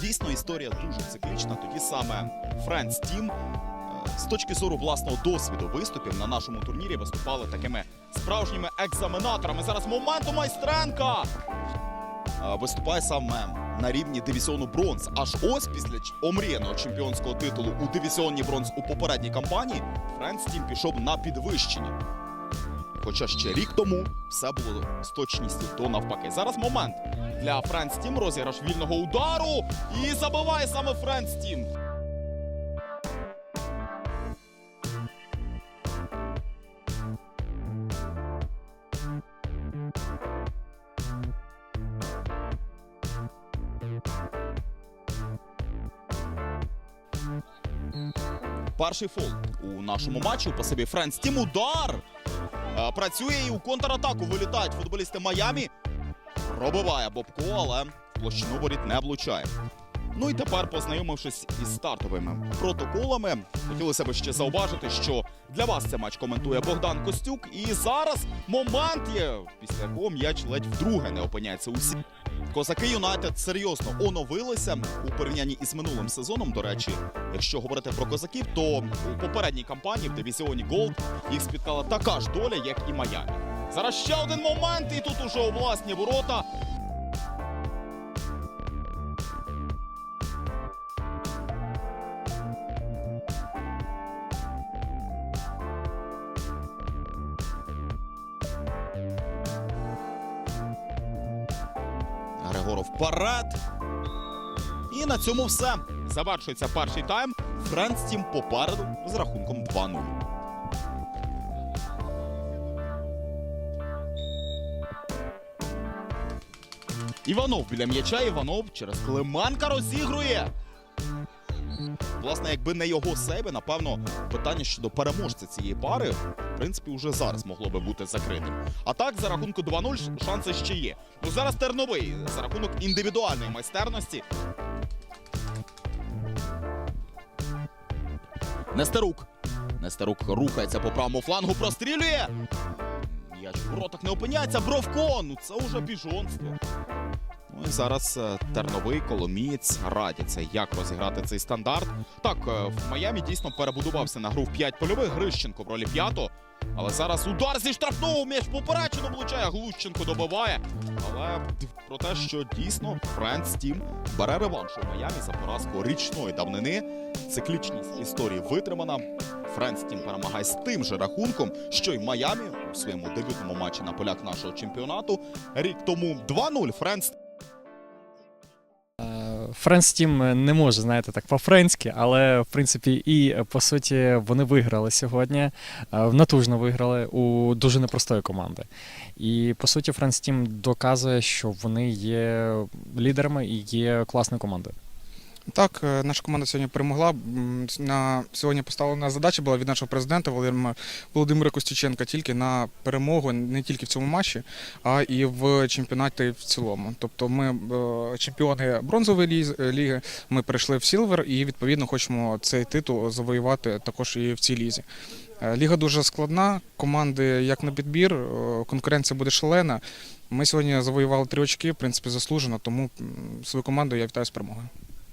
Дійсно, історія дуже циклічна. Тоді саме Friends Team е, з точки зору власного досвіду виступів на нашому турнірі виступали такими справжніми екзаменаторами. Зараз момент у майстренка е, виступає саме на рівні дивізіону бронз. Аж ось після омріяного чемпіонського титулу у дивізіоні бронз у попередній кампанії Friends Team пішов на підвищення. Хоча ще рік тому все було з точністю до навпаки. Зараз момент для Friends Team розіграш вільного удару і забиває саме Friends Team. Перший фол у нашому матчі у пасиві Френс Тім удар. Е, Працює і у контратаку вилітають футболісти Майамі. Пробиває Бобко, але площину воріт не влучає. Ну і тепер, познайомившись із стартовими протоколами, хотілося б ще зауважити, що для вас цей матч коментує Богдан Костюк. І зараз момент є, після якого м'яч ледь вдруге не опиняється у сі. Козаки Юнайтед серйозно оновилися у порівнянні із минулим сезоном. До речі, якщо говорити про козаків, то у попередній кампанії в дивізіоні Голд їх спіткала така ж доля, як і Майами. Зараз ще один момент, і тут уже у власні ворота. Григоров вперед. І на цьому все. Завершується перший тайм. Френс Тім попереду з рахунком 2-0. Іванов біля м'яча. Іванов через Клименка розігрує. Власне, якби не його сейви, напевно, питання щодо переможця цієї пари, в принципі, вже зараз могло би бути закритим. А так, за рахунку 2-0 шанси ще є. Ну зараз Терновий за рахунок індивідуальної майстерності. Нестерук. Нестерук рухається по правому флангу, прострілює. М'яч в воротах не опиняється. Бровко. Ну це уже біжонство. Ну і зараз е, Терновий, Коломієць радяться, як розіграти цей стандарт. Так, е, в Майамі дійсно перебудувався на гру в 5 польових. Грищенко в ролі п'ятого. Але зараз удар зі штрафного м'яч поперечину влучає. Глущенко добиває. Але про те, що дійсно Френс Тім бере реванш у Майамі за поразку річної давнини. Циклічність історії витримана. Френс Тім перемагає з тим же рахунком, що й Майамі у своєму дебютному матчі на полях нашого чемпіонату. Рік тому 2-0 Френс Френс Тім не може, знаєте, так по-френськи, але в принципі і е, по суті вони виграли сьогодні. е, Натужно виграли у дуже непростої команди. І по суті, Френс Тім доказує, що вони є лідерами і є класною командою. Так, е, наша команда сьогодні перемогла. На сьогодні поставлена задача була від нашого президента Володимира Костюченка тільки на перемогу не тільки в цьому матчі, а і в чемпіонаті в цілому. Тобто, ми е, чемпіони бронзової е, ліги. Ми перейшли в Сілвер і відповідно хочемо цей титул завоювати також і в цій лізі. Ліга дуже складна, команди як на підбір, конкуренція буде шалена. Ми сьогодні завоювали три очки, в принципі, заслужено, тому свою команду я вітаю з перемогою.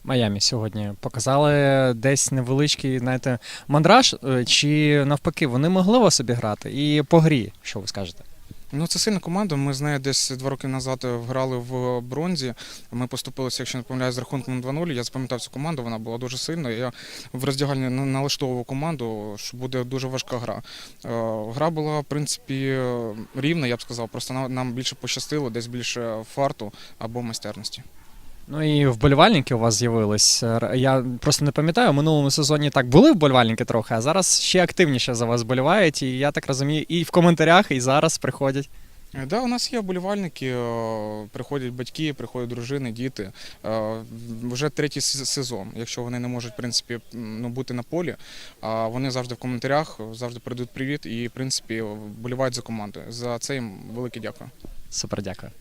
Майамі сьогодні показали десь невеличкий, знаєте, мандраж, е, чи навпаки, вони могли вас обіграти. І по грі, що ви скажете? Ну, це сильна команда. Ми з нею десь два роки назад грали в бронзі. Ми поступилися, якщо не помиляюсь, з рахунком 2-0. Я запам'ятав цю команду, вона була дуже сильна. Я в роздягальні на- налаштовував команду, що буде дуже важка гра. Е, Гра була, в принципі, рівна, я б сказав. Просто нам більше пощастило, десь більше фарту або майстерності. Ну і вболівальники у вас з'явились. Я просто не пам'ятаю, в минулому сезоні так були вболівальники трохи, а зараз ще активніше за вас вболівають. І я так розумію, і в коментарях, і зараз приходять. Е, Да, у нас є вболівальники, е, приходять батьки, приходять дружини, діти. Е, Вже третій сезон. Якщо вони не можуть в принципі ну, бути на полі, а вони завжди в коментарях, завжди передають привіт і в принципі вболівають за команду. За це їм велике дякую. Супер, дякую.